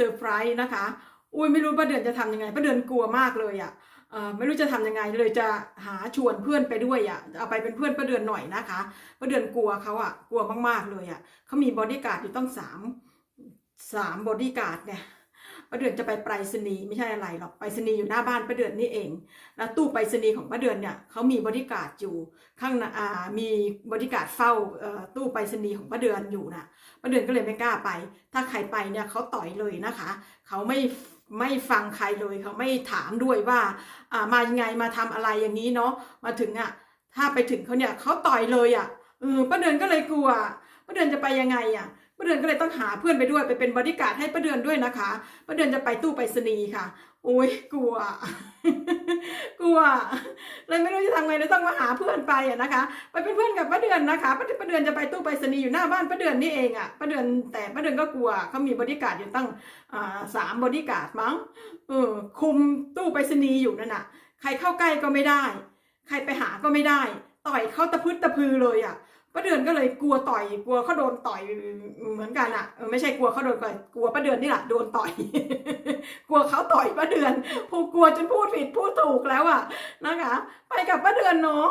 ซอร์ไพรส์นะคะ อุ้ยไม่รู้ป้าเดือนจะทำยังไงป้าเดือนกลัวมากเลยอะไม่รู้จะทำยังไงเลยจะหาชวนเพื่อนไปด้วยอะเอาไปเป็นเพื่อนป้าเดือนหน่อยนะคะป้าเดือนกลัวเขาอะกลัวมากๆเลยอะเขามีบอดี้การ์ดอยู่ต้องสามสามบอดี้การ์ดเนี่ย ป้าเดือนจะไปไปรษณีย์ไม่ใช่อะไรหรอกไปรษณีย์อยู่หน้าบ้านป้าเดือนนี่เอง แล้วตู้ไปรษณีย์ของป้าเดือนเนี่ยเขามีบอดี้การอยู่ข้างน้าอ่ามีบริการเฝ้าเอ่อตู้ไปรษณีย์ของป้าเดือนอยู่นะป้าเดือนก็เลยไม่กล้าไป ถ้าใครไปเนี่ยเขาต่อยเลยนะคะเขาไม่ไม่ฟังใครเลยเขาไม่ถามด้วยว่าอ่ามายังไงมาทำอะไรอย่างนี้เนาะมาถึงอะถ้าไปถึงเขาเนี่ยเขาต่อยเลยอะเออป้าเดือนก็เลยกลัวป้าเดือนจะไปยังไงอะ ป้าเดือนก็เลยต้องหาเพื่อนไปด้วยไปเป็นบริการดให้ป้าเดือนด้วยนะคะป้าเดือนจะไปตู้ไปรษณีย์ค่ะโอ้ยกลัว กลัวเลยไม่รู้จะทำไงเลยต้องมาหาเพื่อนไปอะนะคะ ไปเป็นเพื่อนกับป้าเดือนนะคะป้าป้าเดือนจะไปตู้ไปรษณีย์อยู่หน้าบ้านป้าเดือนนี่เองอะป้าเดือนแต่ป้าเดือนก็กลัวเขามีบริการดอยู่ตั้งสามบริการดมั้งเออคุมตู้ไปรษณีย์อยู่นั่นน่ะใครเข้าใกล้ก็ไม่ได้ ใครไปหาก็ไม่ได้ ต่อยเข้าตะพึดตะพือเลยอะ ป้าเดือนก็เลยกลัวต่อย กลัวเขาโดนต่อยเหมือนกันอะไม่ใช่กลัวเขาโดนต่อยกลัวป้าเดือนนี่แหละโดนต่อย กลัวเขาต่อยป้าเดือนผูกกลัวจนพูดผิดพูดถูกแล้วอะนะคะ ไปกับป้าเดือนเนาะ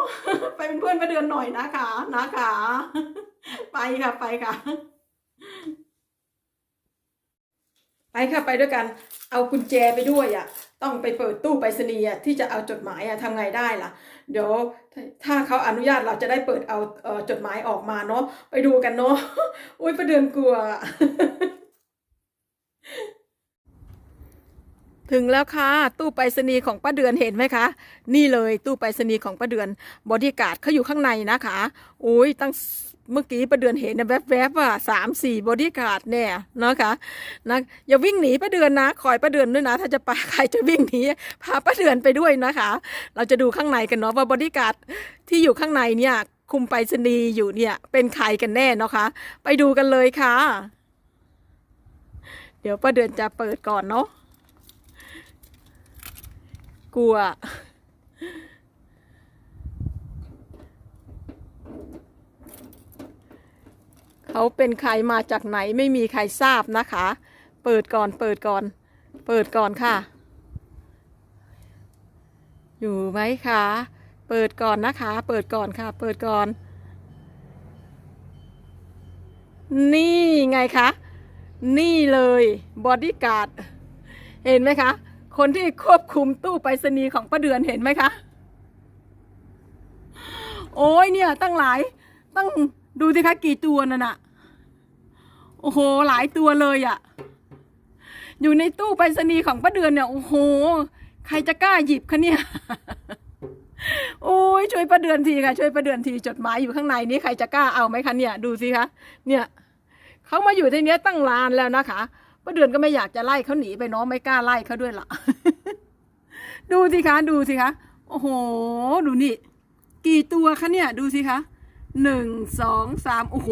ไปเป็นเพื่อนป้าเดือนหน่อยนะคะนะคะ ไปค่ะไปค่ะ ไปค่ะไปด้วยกัน เอากุญแจไปด้วยอะ ต้องไปเปิดตู้ไปรษณีย์ที่จะเอาจดหมายอะทำไงได้ล่ะ เดี๋ยวถ้าเขาอนุญาตเราจะได้เปิดเอาเอ่อจดหมายออกมาเนาะไปดูกันเนาะอุ้ยประเดือนกลัว ถึงแล้วค่ะ ตู้ไปรษณีย์ของป้าเดือนเห็นไหมคะ นี่เลยตู้ไปรษณีย์ของป้าเดือนบอดี้การ์ดเขาอยู่ข้างในนะคะโอ้ยตั้งเมื่อกี้ป้าเดือนเห็นนะแวบๆว่าสามสี่บอดี้การ์ดเนี่ยนะคะนะอย่าวิ่งหนีป้าเดือนนะคอยป้าเดือนด้วยนะ ถ้าจะไปใครจะวิ่งหนีพาป้าเดือนไปด้วยนะคะ เราจะดูข้างในกันเนาะว่าบอดี้การ์ดที่อยู่ข้างในเนี่ย คุมไปรษณีย์อยู่เนี่ย เป็นใครกันแน่เนาะคะ ไปดูกันเลยค่ะ เดี๋ยวป้าเดือนจะเปิดก่อนเนาะ กลัว เขาเป็นใครมาจากไหนไม่มีใครทราบนะคะ เปิดก่อนเปิดก่อน เปิดก่อนค่ะ อยู่ไหมคะ เปิดก่อนนะคะ เปิดก่อนค่ะ เปิดก่อน นี่ไงคะ นี่เลยบอดี้การ์ด เห็นไหมคะ คนที่ควบคุมตู้ไปรษณีย์ของป้าเดือนเห็นไหมคะ โอ้ยเนี่ย ตั้งหลาย ตั้งดูสิคะกี่ตัวนั่นอะโอ้โห หลายตัวเลยอะอยู่ในตู้ไปรษณีย์ของป้าเดือนเนี่ย โอ้โห ใครจะกล้าหยิบคะเนี่ย โอ้ยช่วยป้าเดือนทีค่ะ ช่วยป้าเดือนทีจดหมายอยู่ข้างในนี้ใครจะกล้าเอาไหมคะเนี่ย ดูสิคะ เนี่ยเขามาอยู่ที่นี้ตั้งลานแล้วนะคะ ป้าเดือนก็ไม่อยากจะไล่เขาหนีไปเน้องไม่กล้าไล่เขาด้วยล่ะ ดูสิคะ ดูสิคะ โอ้โห ดูนี่ กี่ตัวคะเนี่ย ดูสิคะหนึ่งสองสามโอ้โห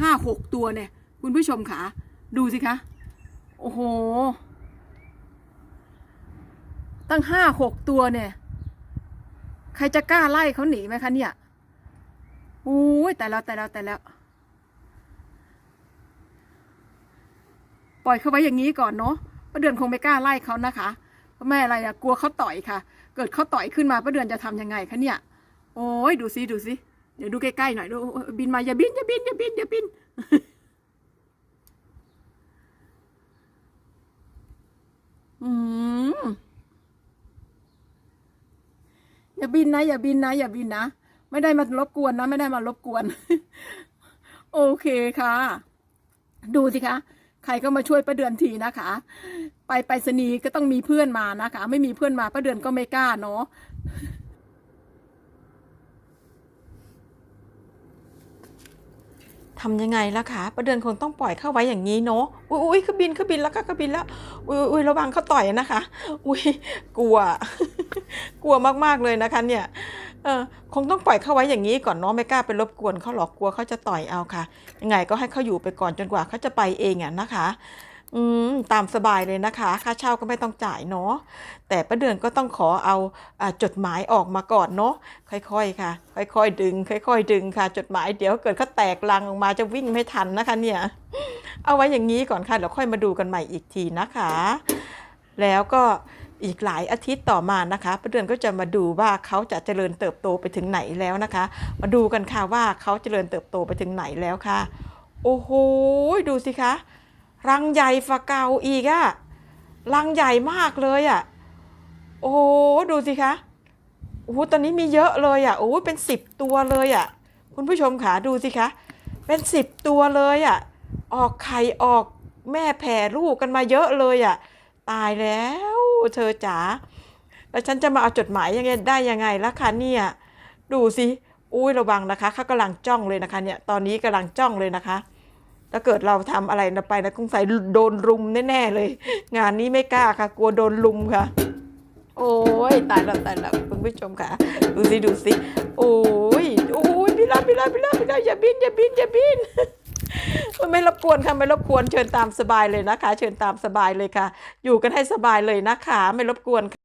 ห้าหกตัวเนี่ย คุณผู้ชมคะดูสิคะ โอ้โห ตั้งห้าหกตัวเนี่ย ใครจะกล้าไล่เขาหนีไหมคะเนี่ยโอ้ยแต่แล้วแต่แล้วแต่แล้ว ปล่อยเขาไว้อย่างนี้ก่อนเนาะป้าเดือนคงไม่กล้าไล่เขานะคะเพราะแม่อะไรอะกลัวเขาต่อยค่ะ เกิดเขาต่อยขึ้นมาป้าเดือนจะทำยังไงคะเนี่ย โอ้ยดูสิดูสิเดี๋ยวดูใกล้ๆหน่อยดูบินมาอย่าบินอย่าบินอย่าบินอย่าบินอืมอย่าบินนะ อย่าบินนะ อย่าบินนะ ไม่ได้มารบกวนนะ ไม่ได้มารบกวน โอเคค่ะ ดูสิคะ ใครก็มาช่วยป้าเดือนทีนะคะ ไปไปรษณีก็ต้องมีเพื่อนมานะคะ ไม่มีเพื่อนมาป้าเดือนก็ไม่กล้าเนาะทำยังไงล่ะคะประเดือนคงต้องปล่อยเข้าไว้อย่างนี้เนาะ อุ้ยอุ้ยขบินขาบินแล้วก็ขาบินแล้ว อุ้ยอุ้ยระวังเขาต่อยนะคะ อุ้ยกลัว กลัวมากๆเลยนะคะ เนี่ย เออคงต้องปล่อยเข้าไว้อย่างนี้ก่อนเนาะไม่กล้าไปรบกวนเขาหรอกกลัวเขาจะต่อยเอาค่ะ ยังไงก็ให้เขาอยู่ไปก่อนจนกว่าเขาจะไปเองอะนะคะอืมตามสบายเลยนะคะ ค่าเช่าก็ไม่ต้องจ่ายเนาะแต่ป้าเดือนก็ต้องขอเอาอาจดหมายออกมาก่อนเนาะค่อยๆค่ะ ค่อยๆดึง ค่อย ๆ ดึงค่ะ จดหมายเดี๋ยวเกิดเขาแตกลังออกมาจะวิ่งไม่ทันนะคะเนี่ยเอาไว้อย่างนี้ก่อนค่ะแล้วค่อยมาดูกันใหม่อีกทีนะคะ แล้วก็ อีกหลายอาทิตย์ต่อมานะคะป้าเดือนก็จะมาดูว่าเขาจะเจริญเติบโตไปถึงไหนแล้วนะคะ มาดูกันค่ะว่าเขาเจริญเติบโตไปถึงไหนแล้วค่ะ โอ้โหดูสิคะรังใหญ่ฝาเก่าอีกอะรังใหญ่มากเลยอะโอ้โหดูสิคะโอ้โหตอนนี้มีเยอะเลยอะโอ้โหเป็นสิบตัวเลยอะคุณผู้ชมค่ะดูสิคะเป็นสิบตัวเลยอะออกไข่ออกแม่แผ่ลูกกันมาเยอะเลยอะตายแล้ว เธอจ๋าแล้วฉันจะมาเอาจดหมายยังไงได้ยังไงล่ะคะเนี่ยดูสิอุ้ยระวังนะคะเขากำลังจ้องเลยนะคะเนี่ยตอนนี้กำลังจ้องเลยนะคะ ถ้าเกิดเราทำอะไรไปนะคงใส่โดนรุมแน่ๆเลย งานนี้ไม่กล้าค่ะ กลัวโดนรุมค่ะ โอ้ยตายแล้วตายแล้วคุณผู้ชมค่ะ ดูสิดูสิโอ้ยโอ้ยพี่ลาพี่ลาพี่ลาพี่ลาอย่าบินอย่าบินอย่าบิน ไม่รบกวนค่ะไม่รบกวนเชิญตามสบายเลยนะคะ เชิญตามสบายเลยค่ะ อยู่กันให้สบายเลยนะคะ ไม่รบกวนค่ะ